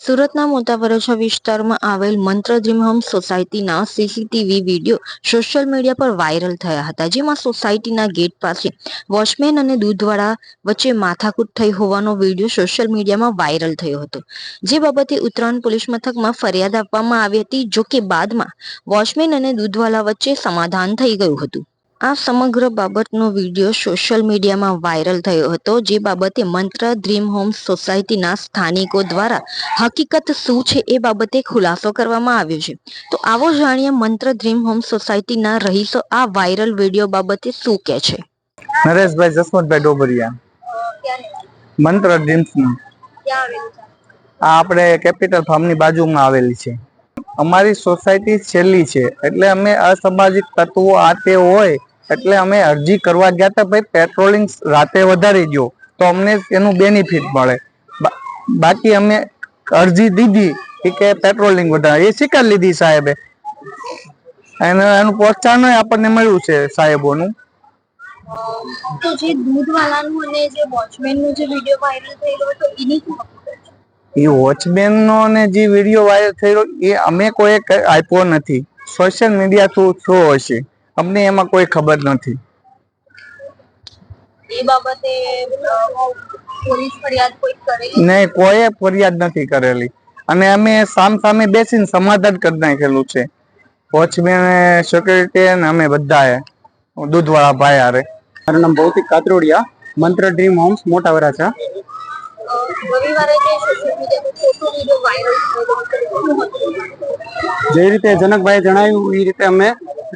સુરતના મોટા વિસ્તારમાં આવેલ મંત્ર સોસાયટીના સીસીટીવી વીડિયો સોશિયલ મીડિયા પર વાયરલ થયા હતા, જેમાં સોસાયટીના ગેટ પાસે વોચમેન અને દૂધવાળા વચ્ચે માથાકૂટ થઈ હોવાનો વીડિયો સોશિયલ મીડિયામાં વાયરલ થયો હતો. જે બાબતે ઉત્તરાયણ પોલીસ મથકમાં ફરિયાદ આપવામાં આવી હતી જો કે બાદમાં વોચમેન અને દૂધવાળા વચ્ચે સમાધાન થઈ ગયું હતું. આ સમગ્ર બાબતનો વીડિયો સોશિયલ મીડિયામાં વાયરલ થયો હતો, જે બાબતે મંત્ર ડ્રીમ હોમ સોસાયટીના સ્થાનિકો દ્વારા હકીકત શું છે એ બાબતે ખુલાસો કરવામાં આવ્યો છે. તો આવો જાણીએ મંત્ર ડ્રીમ હોમ સોસાયટીના રહીશો આ વાયરલ વીડિયો બાબતે શું કહે છે. નરેશભાઈ જસવંતભાઈ ડોબરિયા. મંત્ર ડ્રીમ્સમાં આ આપણે કેપિટલ ફાર્મની બાજુમાં આવેલી છે. અમારી સોસાયટી છેલ્લી છે, એટલે અમે અસામાજિક તત્વો આ તે હોય એટલે અમે અરજી કરવા ગયા હતા ભાઈ પેટ્રોલિંગ રાતે વધારી ગયો તો અમને એનું બેનિફિટ મળે. બાકી અમે અરજી દીધી કે પેટ્રોલિંગ વધારે. એ સ્વીકાર લીધી સાહેબે. એનું એનું પ્રોત્સાહન આપણને મળ્યું છે સાહેબોનું. તો જે દૂધવાળાનું અને જે વોચમેનનું જે વીડિયો વાયરલ થયેલો એની? એ વોચમેન નો જે વીડિયો વાયરલ થયેલો એ અમે કોઈ આપ્યો નથી. સોશિયલ મીડિયા થ્રુ થ્રુ હશે અમને એમાં કોઈ ખબર નથી. નહીં બાબતે ફરિયાદ કોઈ કરેલી? ને કોઈ ફરિયાદ નથી કરેલી. અને અમે સામ સામે બેસીને સમાધાન કરી નાખેલું છે. વોચમેન સિક્યુરિટી અને અમે બધાએ દૂધવાળા ભાઈ હારે. મારું નામ ભૌતિક કાતરોડિયા મંત્ર ડ્રીમ હોમ્સ મોટા વરાછા જે રીતે જનકભાઈ જણાવ્યું એ રીતે અમે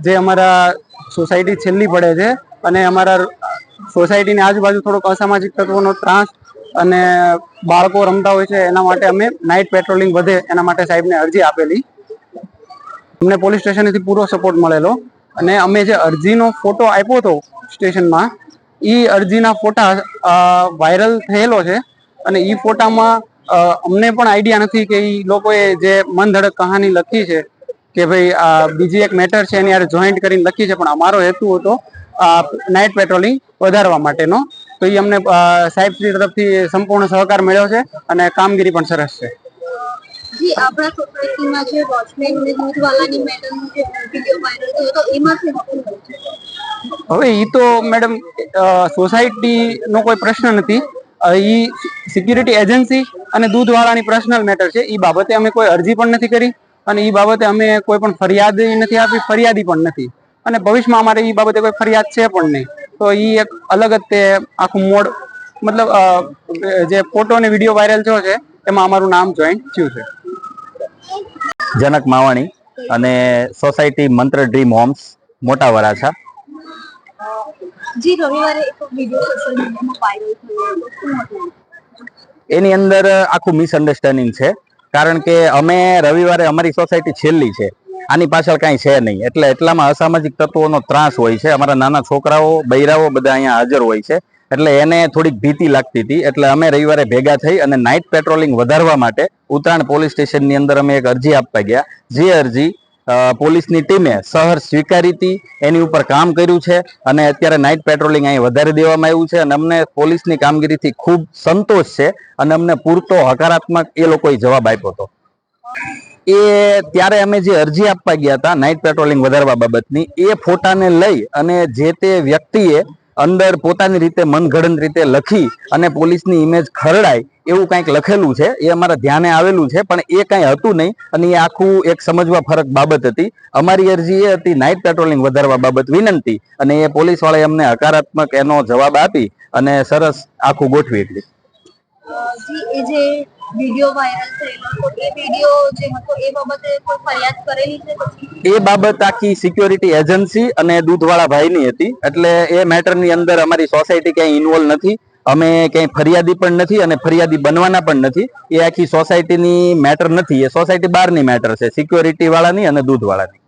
જે અમારા સોસાયટી છેલ્લી પડે છે અને અમારા સોસાયટીની આજુબાજુ થોડોક અસામાજિક તત્વોનો ત્રાસ અને બાળકો રમતા હોય છે, એના માટે અમે નાઇટ પેટ્રોલિંગ વધે એના માટે સાહેબને અરજી આપેલી. અમને પોલીસ સ્ટેશનથી પૂરો સપોર્ટ મળેલો અને અમે જે અરજીનો ફોટો આપ્યો હતો સ્ટેશનમાં એ અરજીના ફોટા વાયરલ થયેલો છે અને એ ફોટામાં અમને પણ આઈડિયા નથી કે એ લોકોએ જે મન ધડક કહાની લખી છે કે ભાઈ આ બીજી એક મેટર છે એની યાર જોઈન્ટ કરીને લખી છે પણ અમારો હેતુ હતો નાઇટ પેટ્રોલિંગ વધારવા માટેનો. તો એ અમને સાહેબ શ્રી તરફથી સંપૂર્ણ સહકાર મળ્યો છે અને કામગીરી પણ સરસ છે. જી આપણા સોસાયટીમાં જે વોચમેન અને દૂધવાળાની મેટરનો જે વીડિયો વાયરલ થયો હતો એમાં શું હવે એ તો મેડમ સોસાયટી નો કોઈ પ્રશ્ન નથી. એ સિક્યુરિટી એજન્સી અને દૂધવાળાની પર્સનલ મેટર છે એ બાબતે અમે કોઈ અરજી પણ નથી કરી. અને એ બાબતે અમે કોઈ પણ ફરિયાદ નથી આપી ફરિયાદી પણ નથી. અને ભવિષ્યમાં અમારે એ બાબતે કોઈ ફરિયાદ છે પણ નહીં. તો એ એક અલગ જ તે આખું મોડ મતલબ જે ફોટો અને વીડિયો વાયરલ થયો છે એમાં અમારું નામ જોઈન્ટ થયું છે. જનક માવાણી અને સોસાયટી મંત્ર ડ્રીમ હોમ્સ મોટા વરાછા. જી રવિવારે એક વીડિયો સોશિયલ મીડિયામાં વાયરલ થયો હતો. શું હતું? એની અંદર આખું મિસઅન્ડરસ્ટેન્ડિંગ છે. કારણ કે અમે રવિવારે અમારી સોસાયટી છેલ્લી છે. આની પાછળ કાંઈ છે નહીં. એટલે એટલામાં અસામાજિક તત્વોનો ત્રાસ હોય છે. અમારા નાના છોકરાઓ, બૈરાઓ બધા અહીંયા હાજર હોય છે. એટલે એને થોડીક ભીતિ લાગતી હતી. એટલે અમે રવિવારે ભેગા થઈ અને નાઇટ પેટ્રોલિંગ વધારવા માટે ઉત્તરાયણ પોલીસ સ્ટેશનની અંદર અમે એક અરજી આપવા ગયા. જે અરજી પોલીસની ટીમે સહર સ્વીકારી હતી, એની ઉપર કામ કર્યું છે અને અત્યારે નાઇટ પેટ્રોલિંગ અહીં વધારી દેવામાં આવ્યું છે અને અમને પોલીસની કામગીરીથી ખૂબ સંતોષ છે અને અમને પૂરતો હકારાત્મક એ લોકોએ જવાબ આપ્યો હતો. એ ત્યારે અમે જે અરજી આપવા ગયા હતા નાઇટ પેટ્રોલિંગ વધારવા બાબતની, એ ફોટાને લઈ અને જે તે વ્યક્તિએ અંદર પોતાની રીતે મનગઢન રીતે લખી અને પોલીસની ઇમેજ ખરડાય એવું કંઈક લખેલું છે. એ અમારા ધ્યાને આવેલું છે, પણ એ કાંઈ હતું નહીં અને એ આખું એક સમજવા ફરક બાબત હતી. અમારી અરજી એ હતી નાઇટ પેટ્રોલિંગ વધારવા બાબત વિનંતી અને એ પોલીસવાળાએ અમને હકારાત્મક એનો જવાબ આપી અને સરસ આખું ગોઠવી દીધું. વીડિયો વાયરલ થયેલો હતો એ વીડિયો જે હતો એ બાબતે કોઈ ફરિયાદ કરેલી છે એ બાબત આખી સિક્યોરિટી એજન્સી અને દૂધવાળા ભાઈની હતી. એટલે એ મેટરની અંદર અમારી સોસાયટી ક્યાંય ઇન્વોલ્વ નથી. અમે ક્યાંય ફરિયાદી પણ નથી અને ફરિયાદી બનવાના પણ નથી. એ આખી સોસાયટીની મેટર નથી. એ સોસાયટી બહારની મેટર છે. સિક્યોરિટી વાળાની અને દૂધવાળાની.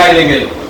ગાડી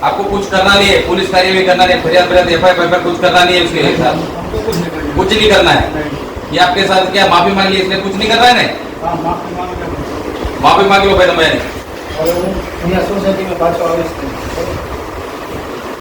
आपको कुछ करना नहीं है पुलिस कार्रवाई करना नहीं फरियाद फरियाद एफ आई पर कुछ करना नहीं है उसके साथ कुछ नहीं करना है ये आपके साथ क्या माफी मांगी ली इसने कुछ नहीं करना है माफी मांग लो भाई तुम्हें